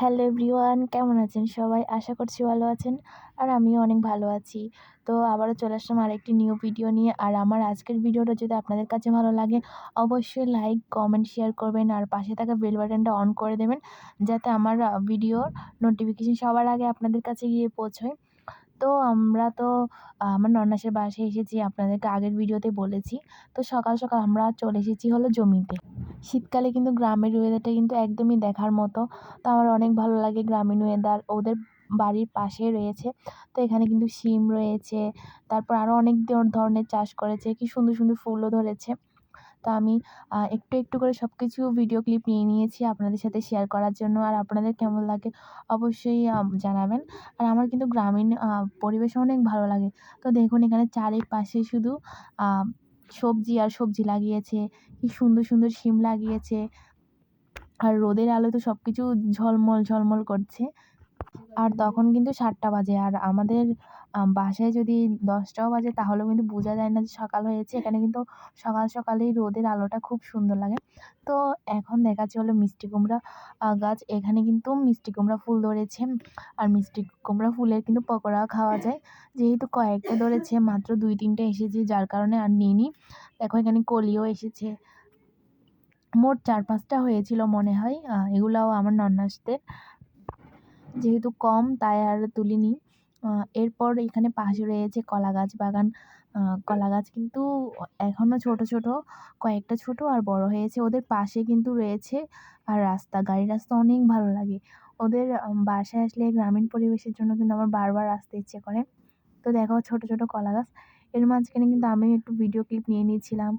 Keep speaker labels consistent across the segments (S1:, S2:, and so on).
S1: Hello everyone কেমন আছেন সবাই? আশা করছি ভালো আছেন আর আমিও অনেক ভালো আছি। তো আবারও চলে আসলাম আরেকটি নিউ ভিডিও নিয়ে। আর আমার আজকের ভিডিওটা যদি আপনাদের কাছে ভালো লাগে, অবশ্যই লাইক কমেন্ট শেয়ার করবেন আর পাশে থাকা বেল বাটনটা অন করে দেবেন, যাতে আমার ভিডিওর নোটিফিকেশান সবার আগে আপনাদের কাছে গিয়ে পৌঁছয়। তো আমরা তো আমার নন্নাসের বাসায় এসেছি, আপনাদেরকে আগের ভিডিওতে বলেছি। তো সকাল সকাল আমরা চলে এসেছি হলো জমিতে। শীতকালে কিন্তু গ্রামের ওয়েদারটা কিন্তু একদমই দেখার মতো। তো আমার অনেক ভালো লাগে গ্রামীণ ওয়েদার ওদের বাড়ির পাশে রয়েছে। তো এখানে কিন্তু শিম রয়েছে, তারপর আরও অনেক ধরনের চাষ করেছে, কি সুন্দর সুন্দর ফুলও ধরেছে। তো আমি একটু একটু করে সব কিছু ভিডিও ক্লিপ নিয়ে নিয়েছি আপনাদের সাথে শেয়ার করার জন্য। আর আপনাদের কেমন লাগে অবশ্যই জানাবেন। আর আমার কিন্তু গ্রামীণ পরিবেশ অনেক ভালো লাগে। তো দেখুন এখানে চারিপাশে শুধু সবজি আর সবজি লাগিয়েছে, কি সুন্দর সুন্দর শিম লাগিয়েছে। আর রোদের আলো তো সব কিছু ঝলমল ঝলমল করছে। আর তখন কিন্তু সাতটা বাজে। আর আমাদের বাসায় যদি দশটাও বাজে তাহলেও কিন্তু বোঝা যায় না যে সকাল হয়েছে। এখানে কিন্তু সকাল সকালেই রোদের আলোটা খুব সুন্দর লাগে। তো এখন দেখাচ্ছে হলো মিষ্টি কুমড়া গাছ। এখানে কিন্তু মিষ্টি কুমড়া ফুল ধরেছে। আর মিষ্টি কুমড়া ফুলের কিন্তু পকোড়া খাওয়া যায়। যেহেতু কয়েকটা ধরেছে, মাত্র দুই তিনটে এসেছে, যার কারণে আর নিইনি। দেখো এখানে কলিও এসেছে। মোট চার পাঁচটা হয়েছিল মনে হয় এগুলাও আমার নন্নাসদের। যেহেতু কম, তাই আর তুলিনি। এরপর এখানে পাশে রয়েছে কলা গাছ বাগান। কলা গাছ কিন্তু এখনও ছোট ছোট, কয়েকটা ছোট আর বড় হয়েছে। ওদের পাশে কিন্তু রয়েছে আর রাস্তা, গাড়ির রাস্তা অনেক ভালো লাগে। ওদের বাসায় আসলে গ্রামীণ পরিবেশের জন্য কিন্তু আমার বারবার আসতে ইচ্ছে করে। তো দেখো ছোট ছোট কলা গাছ এর মাঝখানে কিন্তু আমি একটু ভিডিও ক্লিপ নিয়ে নিয়েছিলাম।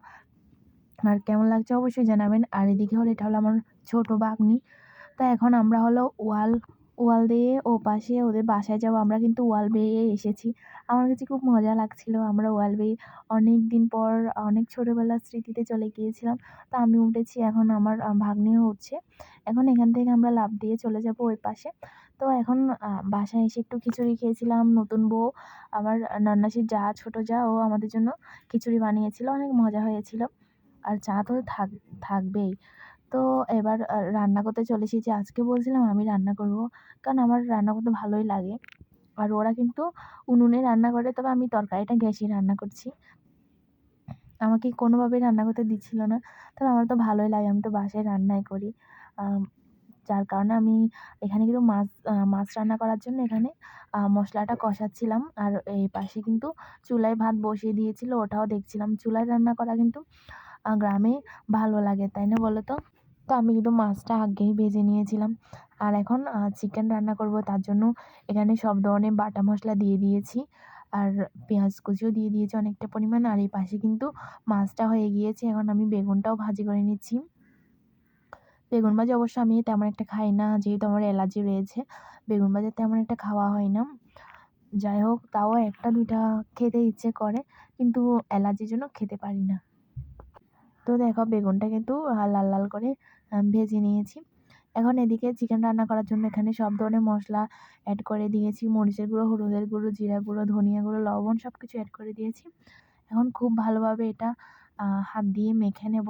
S1: আর কেমন লাগছে অবশ্যই জানাবেন। আর এদিকে হলো, এটা হলো আমার ছোটো বাগনি। তো এখন আমরা হলো ওয়াল ওয়াল দিয়ে ও পাশে ওদের বাসায় যাব আমরা কিন্তু ওয়াল বেয়ে এসেছি। আমার কাছে খুব মজা লাগছিল, আমরা ওয়াল বেয়ে অনেক দিন পর, অনেক ছোটোবেলার স্মৃতিতে চলে গিয়েছিলাম। তো আমি উঠেছি, এখন আমার ভাগ্নিও উঠছে। এখন এখান থেকে আমরা লাভ দিয়ে চলে যাব ওই পাশে। তো এখন বাসায় এসে একটু খিচুড়ি খেয়েছিলাম, নতুন বউ, আমার নন্নাসির যা ছোটো যা, ও আমাদের জন্য খিচুড়ি বানিয়েছিল, অনেক মজা হয়েছিল। আর চা তো থাক, থাকবেই। তো এবার রান্না করতে চলে এসেছি আজকে বলছিলাম আমি রান্না করব। কারণ আমার রান্না করতে ভালোই লাগে। আর ওরা কিন্তু উনুনে রান্না করে, তবে আমি তরকারিটা গ্যাসে রান্না করছি। আমাকে কোনোভাবেই রান্না করতে দিচ্ছিল না। তবে আমার তো ভালোই লাগে, আমি তো বাসায় রান্নাই করি। যার কারণে আমি এখানে কিন্তু মাছ মাছ রান্না করার জন্য এখানে মশলাটা কষাচ্ছিলাম। আর এই পাশে কিন্তু চুলায় ভাত বসিয়ে দিয়েছিল, ওটাও দেখছিলাম। চুলায় রান্না করা কিন্তু গ্রামে ভালো লাগে, তাই না বলো তো? তো আমি কিন্তু মাছটা আগেই ভেজে নিয়েছিলাম। আর এখন চিকেন রান্না করব, তার জন্য এখানে সব ধরনের বাটা মশলা দিয়ে দিয়েছি। আর পেঁয়াজ কুচিও দিয়ে দিয়েছি অনেকটা পরিমাণ। আর এই পাশে কিন্তু মাছটা হয়ে গিয়েছে। এখন আমি বেগুনটাও ভাজি করে নিচ্ছি। বেগুন ভাজি অবশ্য আমি তেমন একটা খাই না, যেহেতু আমার অ্যালার্জি রয়েছে। বেগুন ভাজা তেমন একটা খাওয়া হয় না। যাই হোক, তাও একটা দুইটা খেতে ইচ্ছে করে, কিন্তু অ্যালার্জির জন্য খেতে পারি না। তো দেখো, বেগুনটা কিন্তু লাল লাল করে ভেজে নিয়েছি। এখন এদিকে চিকেন রান্না করার জন্য এখানে সব ধরনের মশলা অ্যাড করে দিয়েছি। মরিচের গুঁড়ো, হলুদের গুঁড়ো, জিরা গুঁড়ো, ধনিয়া গুঁড়ো, লবণ সব কিছু অ্যাড করে দিয়েছি। এখন খুব ভালোভাবে এটা হাত দিয়ে মেখে নেব।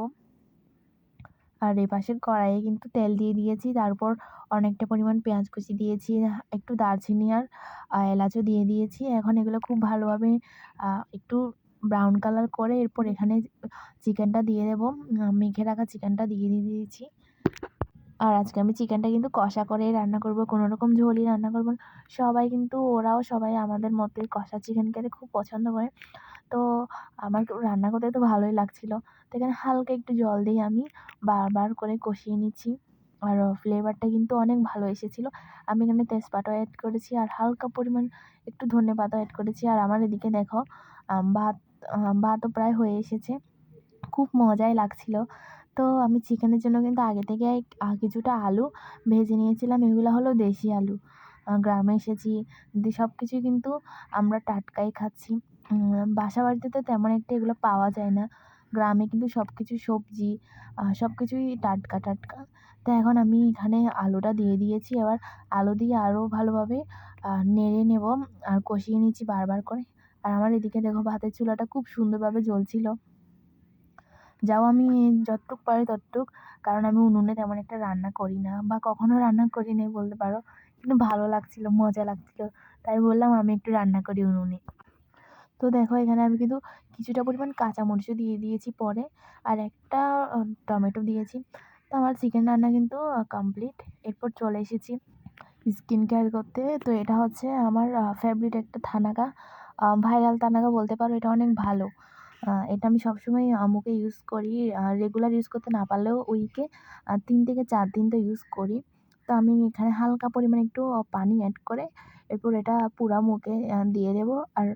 S1: আর এ পাশের কড়াইয়ে কিন্তু তেল দিয়ে দিয়েছি। তারপর অনেকটা পরিমাণ পেঁয়াজ কুচি দিয়েছি, একটু দারচিনি আর এলাচও দিয়ে দিয়েছি। এখন এগুলো খুব ভালোভাবে একটু ব্রাউন কালার করে এরপর এখানে চিকেনটা দিয়ে দেবো। মেখে রাখা চিকেনটা দিয়ে দিয়ে দিয়েছি। আর আজকে আমি চিকেনটা কিন্তু কষা করেই রান্না করব, কোনো রকম ঝোলই রান্না করব সবাই কিন্তু, ওরাও সবাই আমাদের মতোই কষা চিকেন খেতে খুব পছন্দ করে। তো আমার রান্না করতে তো ভালোই লাগছিল। তো এখানে হালকা একটু জল দিয়ে আমি, বারবার করে কষিয়ে নিচ্ছি। আর ফ্লেভারটা কিন্তু অনেক ভালো এসেছিল। আমি এখানে তেজপাতাও অ্যাড করেছি আর হালকা পরিমাণ একটু ধনে পাতাও অ্যাড করেছি। আর আমার এদিকে দেখো ভাত ভাতও প্রায় হয়ে এসেছে। খুব মজাই লাগছিল। তো আমি চিকেনের জন্য কিন্তু আগে থেকে কিছুটা আলু ভেজে নিয়েছিলাম, এগুলো হলো দেশি আলু। গ্রামে এসেছি সব কিছুই কিন্তু আমরা টাটকাই খাচ্ছি। বাসা বাড়িতে তো তেমন একটা এগুলো পাওয়া যায় না। গ্রামে কিন্তু সব কিছু সবজি সব কিছুই টাটকা টাটকা। তো এখন আমি এখানে আলুটা দিয়ে দিয়েছি। এবার আলু দিয়ে আরও ভালোভাবে নেড়ে নেব, আর কষিয়ে নিচ্ছি বারবার করে। আর আমার এদিকে দেখো ভাতের চুলাটা খুব সুন্দরভাবে জ্বলছিল। যাও আমি যতটুক পারি ততটুক, কারণ আমি উনুনে তেমন একটা রান্না করি না বা কখনো রান্না করি নাই বলতে পারো, কিন্তু ভালো লাগছিল, মজা লাগছিল, তাই বললাম আমি একটু রান্না করি উনুনে। তো দেখো এখানে আমি কিন্তু কিছুটা পরিমাণ কাঁচামরিচও দিয়ে দিয়েছি পরে, আর একটা টমেটো দিয়েছি। তো আমার চিকেন রান্না কিন্তু কমপ্লিট এরপর চলে এসেছি স্কিন কেয়ার করতে। তো এটা হচ্ছে আমার ফেভারিট একটা থানাকা ভাইরাল তানাকা বলতে পারো এটা অনেক ভালো। এটা আমি সবসময় মুখে ইউজ করি। রেগুলার ইউজ করতে না পারলেও উইকে তিন থেকে চার দিন তো ইউজ করি। তো আমি এখানে হালকা পরিমাণে একটু পানি অ্যাড করে এরপর এটা পুরা মুখে দিয়ে দেবো। আর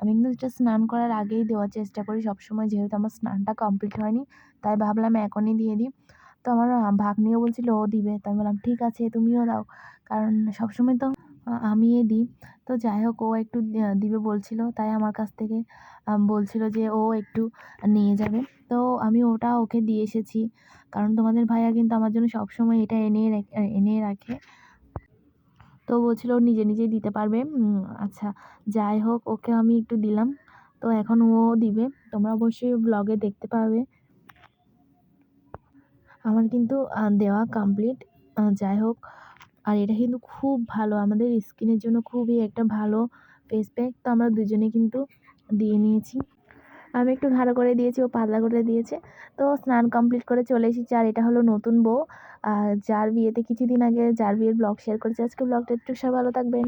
S1: আমি কিন্তু এটা স্নান করার আগেই দেওয়ার চেষ্টা করি সবসময় যেহেতু আমার স্নানটা কমপ্লিট হয়নি তাই ভাবলাম এখনই দিয়ে দিই। তো আমার আহ, ভাগ্নিও বলছিল ও দিবে। তো আমি বললাম ঠিক আছে তুমিও দাও। কারণ সবসময় তো আ, আমিই দিই। তো যাই হোক, ও একটু দিবে বলছিল। তাই আমার কাছ থেকে বলছিল যে ও একটু নিয়ে যাবে। তো আমি ওটা ওকে দিয়ে এসেছি। কারণ তোমাদের ভাইয়া কিন্তু আমার জন্য সবসময় এটা এনে এনে রাখে। তো বলছিল ও নিজে নিজেই দিতে পারবে। আচ্ছা যাই হোক, ওকে আমি একটু দিলাম। তো এখন ও দিবে। তোমরা অবশ্যই ব্লগে দেখতে পাবে। আমার কিন্তু দেওয়া কমপ্লিট যাই হোক আর এটা কিন্তু খুব ভালো। আমাদের স্কিনের জন্য খুবই একটা ভালো ফেস প্যাক তো আমরা দুজনে কিন্তু দিয়ে নিয়েছি। আমি একটু ভালো করে দিয়েছি, ও পাতলা করে দিয়েছে। তো স্নান কমপ্লিট করে চলে এসেছি। আর এটা হলো নতুন বউ। আর যার বিয়েতে কিছুদিন আগে, যার বিয়ের ব্লগ শেয়ার করেছি। আজকে ব্লগটা একটু সব ভালো থাকবেন।